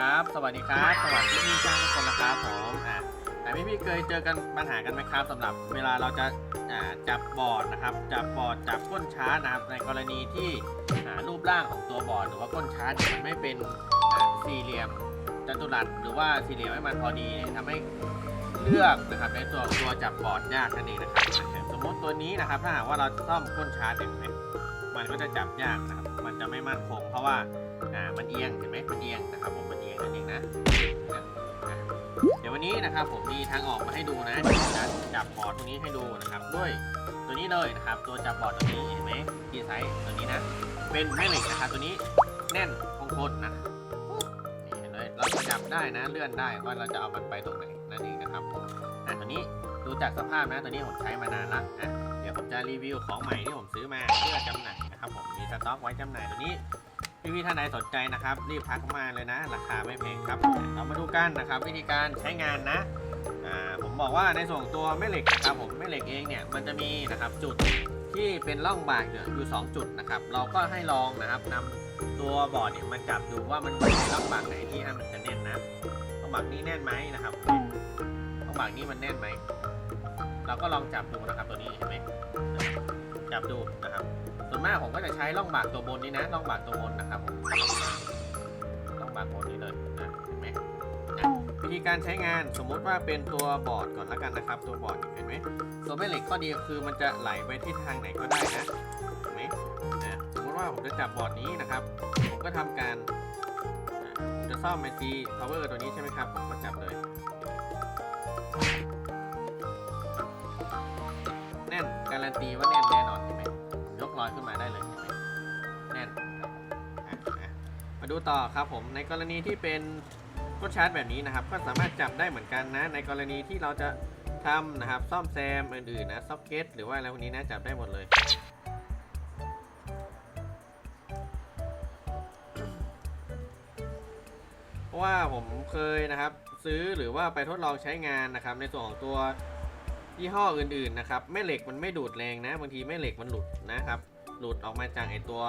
ครับ สวัสดีครับ สวัสดีพี่ช่างทุกคนนะครับผมอะแต่พี่พี่เคยเจอกันปัญหากันไหมครับสำหรับเวลาเราจะอ่าจับบอร์ดนะครับ จับบอร์ดจับก้นชาร์จนะครับในกรณีที่อ่ารูปร่างของตัวบอร์ดหรือว่าก้นชาร์จเนี่ยมันไม่เป็นสี่เหลี่ยมจัตุรัสหรือว่าสี่เหลี่ยมให้มันพอดีเนี่ยทำให้เลือกนะครับในตัวตัวจับบอร์ดยากนั่นเองนะครับ สมมติตัวนี้นะครับ ถ้าหากว่าเราจะซ่อมก้นชาร์จเนี่ยเห็นไหมมันก็จะจับยากนะครับ มันจะไม่มั่นคงเพราะว่าอ่ามันเอียงเห็นไหมมันเอียงนะครับผมมั นเอียงนั่นเองนะเดี๋ยววันนี้นะครับผมมีทางออกมาให้ดูนะเดี๋ยวผมจะจับบอร์ดตรงนี้ให้ดูนะครับด้วยตัวนี้เลยนะครับ ตัวจับบอร์ดตัวนี้เห็นไหมทีไซส์ตัวนี้นะ เป็นแม่เหล็กนะครับตัวนี้แน่นคงทนนะนี่เห็นเลยเราจับได้นะเลื่อนได้ว่าเราจะเอามันไปตรงไหนนั่นเองนะครับผมอะตัวนี้ดูจากสภาพนะตัวนี้ผมใช้มานานละอะเดี๋ยวผมจะรีวิวของใหม่ที่ผมซื้อมาเพื่อจำหน่ายนะครับผมมีสต็อกไว้จำหน่ายตัวนี้ พี่พี่ๆท่านใดสนใจนะครับ รีบทักเข้ามาเลยนะ ราคาไม่แพงครับ เรามาดูกันนะครับ วิธีการใช้งานนะอ่าผมบอกว่าในส่วนของตัวแม่เหล็กนะครับผมแม่เหล็กเองเนี่ยมันจะมีนะครับจุดที่เป็นร่องบากเนี่ยอยู่ 2 จุดนะครับ เราก็ให้ลองนะครับนำตัวบอร์ดเนี่ยมาจับดูว่ามันมีร่องบากไหนที่ให้มันจะแน่นนะร่องบากนี้แน่นไหมนะครับร่องบากนี้มันแน่นไหมเราก็ลองจับดูนะครับตัวนี้เห็นไหม จับดูนะครับส่วนมากผมก็จะใช้ล่องบากตัวบนนี้นะล่องบากตัวบนนะครับผมล่องบากบนนี้เลยนะเห็นไหมนะวิธีการใช้งานสมมุติว่าเป็นตัวบอร์ดก่อนละกันนะครับ ตัวบอร์ดเห็นไหมตัวแม่เหล็กข้อดีคือมันจะไหลไปทิศทางไหนก็ได้นะเห็นไหมนะสมมติว่าผมจะจับบอร์ดนี้นะครับ ผมก็ทำการจะซ่อมไมซีพาวเวอร์ตัวนี้ใช่ไหมครับผมก็จับเลยแน่นการันตีว่าแน่นแน่ อยกลอยขึ้นมาได้เลยแน่นมาดูต่อครับผมในกรณีที่เป็นก้นชาร์จแบบนี้นะครับ ก็สามารถจับได้เหมือนกันนะ ในกรณีที่เราจะทำนะครับ ซ่อมแซมอื่นๆนะซ็อกเก็ตหรือว่าอะไรพวกนี้นะจับได้หมดเลยเพราะว่าผมเคยนะครับ ซื้อหรือว่าไปทดลองใช้งานนะครับ ในส่วนของตัวยี่ห้ออื่นๆนะครับแม่เหล็กมันไม่ดูดแรงนะ บางทีแม่เหล็กมันหลุดนะครับ หลุดออกมาจากไอตัว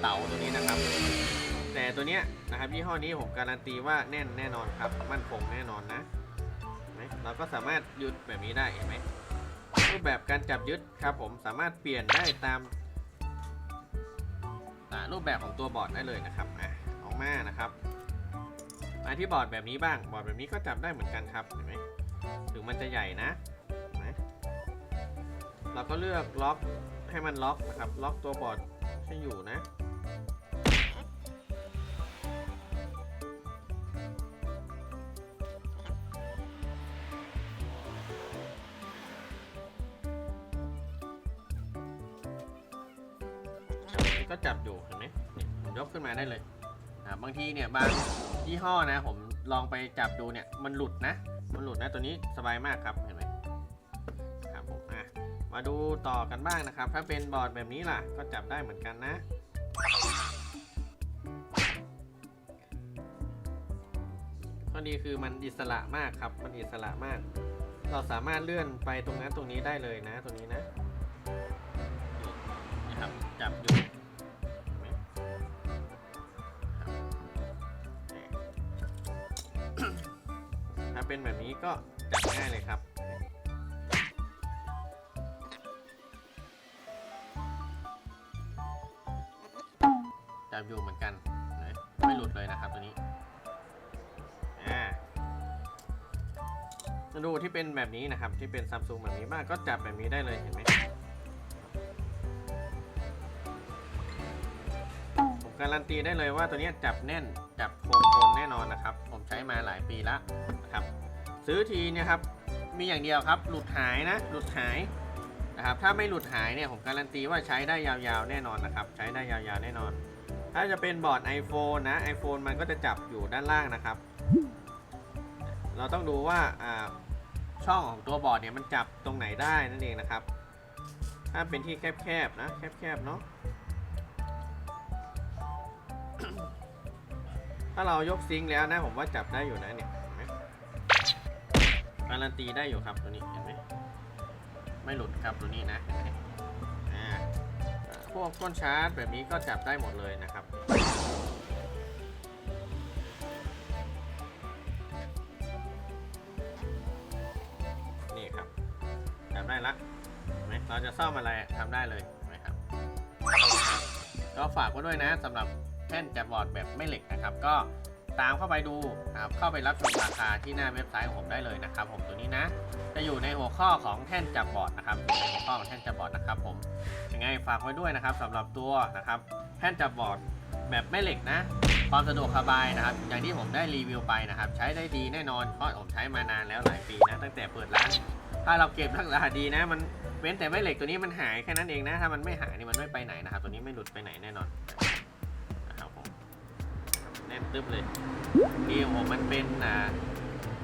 เต๋าตัวนี้นะครับ แต่ตัวเนี้ยนะครับยี่ห้อนี้ผมการันตีว่าแน่นแน่นอนครับ มั่นคงแน่นอนนะเห็นไหมเราก็สามารถยึดแบบนี้ได้เห็นไหมรูปแบบการจับยึดครับผมสามารถเปลี่ยนได้ตามรูปแบบของตัวบอร์ดได้เลยนะครับอะออกมานะครับมาที่บอร์ดแบบนี้บ้าง บอร์ดแบบนี้ก็จับได้เหมือนกันครับเห็นไหมถึงมันจะใหญ่นะนะเราก็เลือกล็อก ให้มันล็อกนะครับ ล็อกตัวบอร์ดให้อยู่นะ ก็จับอยู่เห็นไหมนี่ผมยกขึ้นมาได้เลยอ่าบางทีเนี่ยบางยี่ห้อนะ ผมลองไปจับดูเนี่ยมันหลุดนะ มันหลุดนะตัวนี้สบายมากครับเห็นไหม มาดูต่อกันบ้างนะครับ ถ้าเป็นบอร์ดแบบนี้ล่ะ ก็จับได้เหมือนกันนะ ข้อดีคือมันอิสระมากครับ มันอิสระมาก เราสามารถเลื่อนไปตรงนั้นตรงนี้ได้เลยนะ ตรงนี้นะนี่นะครับจับอยู่ถ้าเป็นแบบนี้ก็ จับอยู่เหมือนกันนะไม่หลุดเลยนะครับตัวนี้อ่าดูที่เป็นแบบนี้นะครับ ที่เป็นซัมซุงแบบนี้บ้างก็จับแบบนี้ได้เลยเห็นไหมผมการันตีได้เลยว่าตัวนี้จับแน่นจับคงทนแน่นอนนะครับ ผมใช้มาหลายปีแล้วนะครับ ซื้อทีเนี่ยครับมีอย่างเดียวครับ หลุดหายนะหลุดหายนะครับถ้าไม่หลุดหายเนี่ยผมการันตีว่าใช้ได้ยาวๆแน่นอนนะครับ ใช้ได้ยาวๆแน่นอน ถ้าจะเป็นบอร์ด iPhone นะ iPhone มันก็จะจับอยู่ด้านล่างนะครับ เราต้องดูว่าช่องของตัวบอร์ดเนี่ยมันจับตรงไหนได้นั่นเองนะครับ ถ้าเป็นที่แคบๆนะแคบๆเนาะถ้าเรายกซิงค์แล้วนะผมว่าจับได้อยู่นะเนี่ยเห็นไหมการันตีได้อยู่ครับตัวนี้เห็นไหมไม่หลุดครับตัวนี้นะเห็นไหม พวกก้นชาร์จแบบนี้ก็จับได้หมดเลยนะครับนี่ครับจับได้ละไหมเราจะซ่อมอะไรทำได้เลยไหมครับ ก็ฝากไว้ด้วยนะสำหรับแท่นจับบอร์ดแบบไม่เหล็กนะครับ ก็ ตามเข้าไปดูนะครับเข้าไปรับชมราคาที่หน้าเว็บไซต์ของผมได้เลยนะครับ ผมตัวนี้นะ จะอยู่ในหัวข้อของแท่นจับบอร์ดนะครับในหัวข้อของแท่นจับบอร์ดนะครับ ผมยังไงฝากไว้ด้วยนะครับสำหรับตัวนะครับแท่นจับบอร์ดแบบไม่เหล็กนะ ความสะดวกสบายนะครับ อย่างที่ผมได้รีวิวไปนะครับ ใช้ได้ดีแน่นอนเพราะผมใช้มานานแล้วหลายปีนะตั้งแต่เปิดร้านถ้าเราเก็บรักษาดีนะ มันเว้นแต่ไม่เหล็กตัวนี้มันหายแค่นั้นเองนะ ถ้ามันไม่หายนี่มันไม่ไปไหนนะครับ ตัวนี้ไม่หลุดไปไหนแน่นอน น่นตึ๊บเลยที่ผมมันเป็นนะ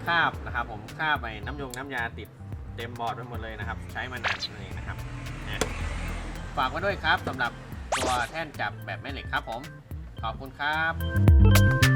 คาบนะครับผมคาบไปน้ำยงน้ำยาติดเต็มบอร์ดไปหมดเลยนะครับ ใช้มานานเองนะครับฝากไว้ด้วยครับสำหรับตัวแท่นจับแบบแม่เหล็กครับผม ขอบคุณครับ